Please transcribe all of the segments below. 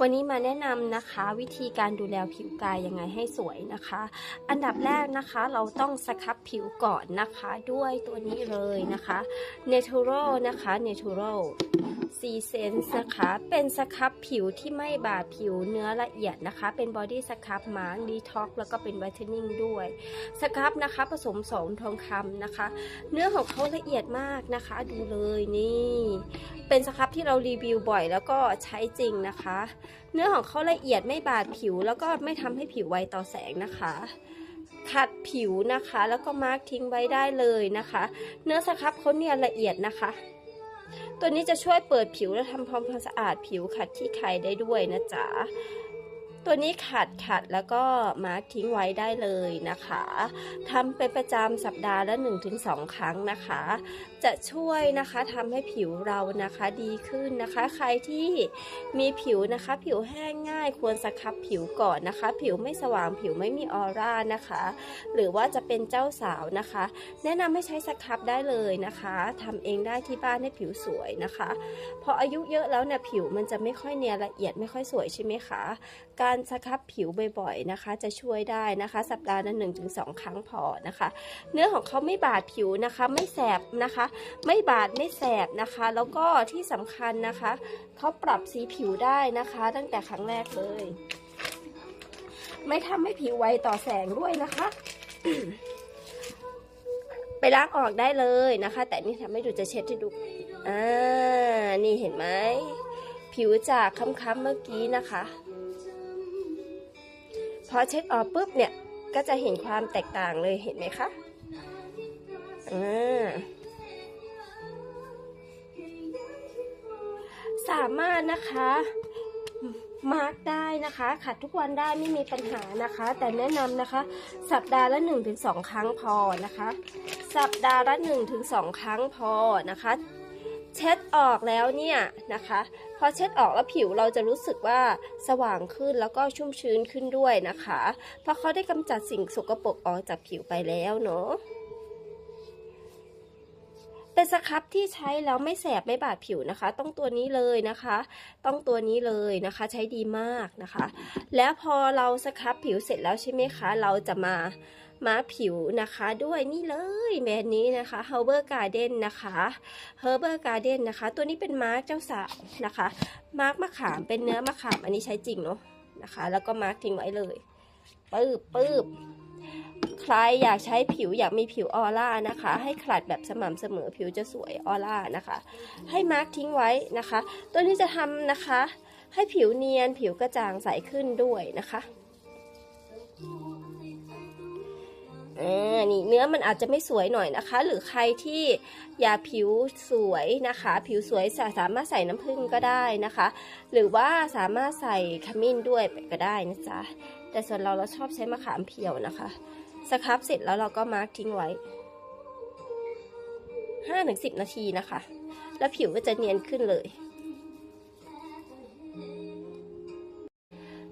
วันนี้มาแนะนำนะคะวิธีการดูแลผิวกายยังไงให้สวยนะคะ อันดับแรกนะคะเราต้องสครับผิวก่อนนะคะด้วยตัวนี้เลยนะคะ Natural นะคะ Natural C Sense นะคะ เป็นสครับผิวที่ไม่บาดผิวเนื้อละเอียดนะคะ เป็นบอดี้สครับมาร์กดีท็อกแล้วก็เป็นไวท์เทนนิ่งด้วย สครับนะคะผสมสองทองคำนะคะ เนื้อของเขาละเอียดมากนะคะ ดูเลยนี่ เป็นสครับที่เรารีวิวบ่อยแล้วก็ใช้จริงนะคะ เนื้อของเขาละเอียดไม่บาดผิว แล้วก็ไม่ทำให้ผิวไวต่อแสงนะคะขัดผิวนะคะ แล้วก็มาร์กทิ้งไว้ได้เลยนะคะ เนื้อสครับเขาเนี่ยละเอียดนะคะ ตัวนี้จะช่วยเปิดผิวและทำความสะอาดผิวขัดที่ไขได้ด้วยนะจ๊ะ ตัวนี้ขัดขัดแล้วก็มาร์กทิ้งไว้ได้เลยนะคะทำเป็นประจำสัปดาห์ละ 1-2 ครั้งนะคะ จะช่วยนะคะทำให้ผิวเรานะคะดีขึ้นนะคะ ใครที่มีผิวนะคะ ผิวแห้งง่ายควรสครับผิวก่อนนะคะ ผิวไม่สว่างผิวไม่มีออร่านะคะ หรือว่าจะเป็นเจ้าสาวนะคะ แนะนำให้ใช้สครับได้เลยนะคะทำเองได้ที่บ้านให้ผิวสวยนะคะ พออายุเยอะแล้วเนี่ยผิวมันจะไม่ค่อยเนียนละเอียดไม่ค่อยสวยใช่ไหมคะการสครับผิวบ่อยๆนะคะ จะช่วยได้นะคะ สัปดาห์ละหนึ่งถึงสองครั้งพอนะคะ เนื้อของเขาไม่บาดผิวนะคะ ไม่แสบนะคะ ไม่บาดไม่แสบนะคะ แล้วก็ที่สำคัญนะคะเขาปรับสีผิวได้นะคะ ตั้งแต่ครั้งแรกเลย ไม่ทำให้ผิวไวต่อแสงด้วยนะคะไปล้างออกได้เลยนะคะ แต่นี่ทำให้ดูจะเช็ดให้ดูอ่านี่เห็นไหมผิวจากค้ำๆเมื่อกี้นะคะ อเช็ดออกปุ๊บเนี่ยก็จะเห็นความแตกต่างเลยเห็นไหมคะอ่าสามารถนะคะมาร์กได้นะคะขัดทุกวันได้ไม่มีปัญหานะคะ แต่แนะนำนะคะ สัปดาห์ละ 1-2 ครั้งพอนะคะ สัปดาห์ละ 1-2 ครั้งพอนะคะ เช็ดออกแล้วเนี่ยนะคะ พอเช็ดออกแล้วผิวเราจะรู้สึกว่าสว่างขึ้นแล้วก็ชุ่มชื้นขึ้นด้วยนะคะ เพราะเขาได้กำจัดสิ่งสกปรกออกจากผิวไปแล้วเนาะ เป็นสครับที่ใช้แล้วไม่แสบไม่บาดผิวนะคะ ต้องตัวนี้เลยนะคะ ต้องตัวนี้เลยนะคะใช้ดีมากนะคะ แล้วพอเราสครับผิวเสร็จแล้วใช่ไหมคะ เราจะมามาผิวนะคะด้วยนี่เลยแบรนด์นี้นะคะ Herber Garden นะคะ Herber Garden นะคะ ตัวนี้เป็นมาร์กเจ้าสาวนะคะ มาร์กมะขามเป็นเนื้อมะขามอันนี้ใช้จริงเนาะนะคะ แล้วก็มาร์กทิ้งไว้เลยปื๊บปื๊บ ใครอยากใช้ผิวอยากมีผิวออร่านะคะ ให้ขลัดแบบสม่ำเสมอผิวจะสวยออร่านะคะ ให้มาร์กทิ้งไว้นะคะ ตัวนี้จะทำนะคะ ให้ผิวเนียนผิวกระจ่างใสขึ้นด้วยนะคะอ่านี่เนื้อมันอาจจะไม่สวยหน่อยนะคะ หรือใครที่อยากผิวสวยนะคะ ผิวสวยสามารถใส่น้ำผึ้งก็ได้นะคะ หรือว่าสามารถใส่ขมิ้นด้วยก็ได้นะจ๊ะแต่ส่วนเราเราชอบใช้มะขามเพียวนะคะ สครับเสร็จแล้วเราก็มาร์กทิ้งไว้ห้าถึงสิบนาทีนะคะ แล้วผิวก็จะเนียนขึ้นเลย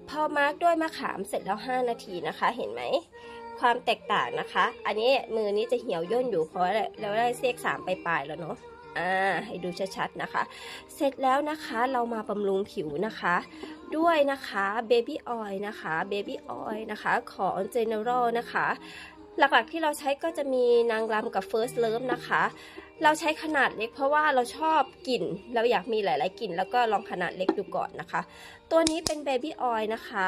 พอมาร์กด้วยมะขามเสร็จแล้ว 5 นาทีนะคะ เห็นไหม ความแตกต่างนะคะ อันนี้มือนี้จะเหี่ยวย่นอยู่เพราะเราได้เซกสามปลายๆแล้วเนาะ อ่าให้ดูชัดๆนะคะ เสร็จแล้วนะคะเรามาบำรุงผิวนะคะ ด้วยนะคะเบบี้ออยนะคะเบบี้ออยนะคะของ General นะคะ หลักๆที่เราใช้ก็จะมีนางรำกับ First Love นะคะ เราใช้ขนาดเล็กเพราะว่าเราชอบกลิ่น เราอยากมีหลายๆกลิ่น แล้วก็ลองขนาดเล็กดูก่อนนะคะ ตัวนี้เป็นเบบี้ออยนะคะ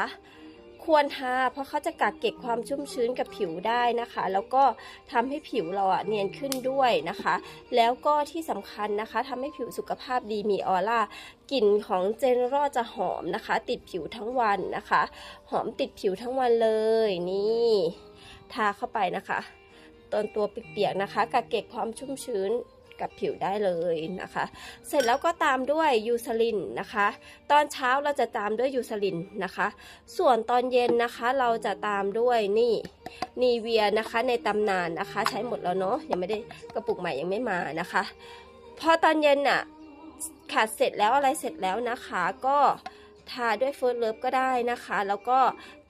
ควรทาเพราะเขาจะกักเก็บความชุ่มชื้นกับผิวได้นะคะ แล้วก็ทำให้ผิวเราอะเนียนขึ้นด้วยนะคะ แล้วก็ที่สำคัญนะคะทำให้ผิวสุขภาพดีมีออร่ากลิ่นของเจนรอจะหอมนะคะ ติดผิวทั้งวันนะคะ หอมติดผิวทั้งวันเลยนี่ทาเข้าไปนะคะ ตอนตัวเปียกๆนะคะกักเก็บความชุ่มชื้น กับผิวได้เลยนะคะ เสร็จแล้วก็ตามด้วยยูซาลินนะคะ ตอนเช้าเราจะตามด้วยยูซาลินนะคะ ส่วนตอนเย็นนะคะเราจะตามด้วยนี่นีเวียนะคะในตำนานนะคะ ใช้หมดแล้วเนาะยังไม่ได้กระปุกใหม่ยังไม่มานะคะ พอตอนเย็นน่ะขาดเสร็จแล้วอะไรเสร็จแล้วนะคะก็ทาด้วยเฟิร์สเลิฟก็ได้นะคะ แล้วก็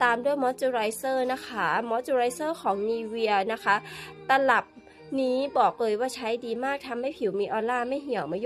ตามด้วยมอยเจอไรเซอร์นะคะมอยเจอไรเซอร์ของนีเวียนะคะ ตลับ นี้บอกเลยว่าใช้ดีมากทำให้ผิวมีออร่าไม่เหี่ยวไม่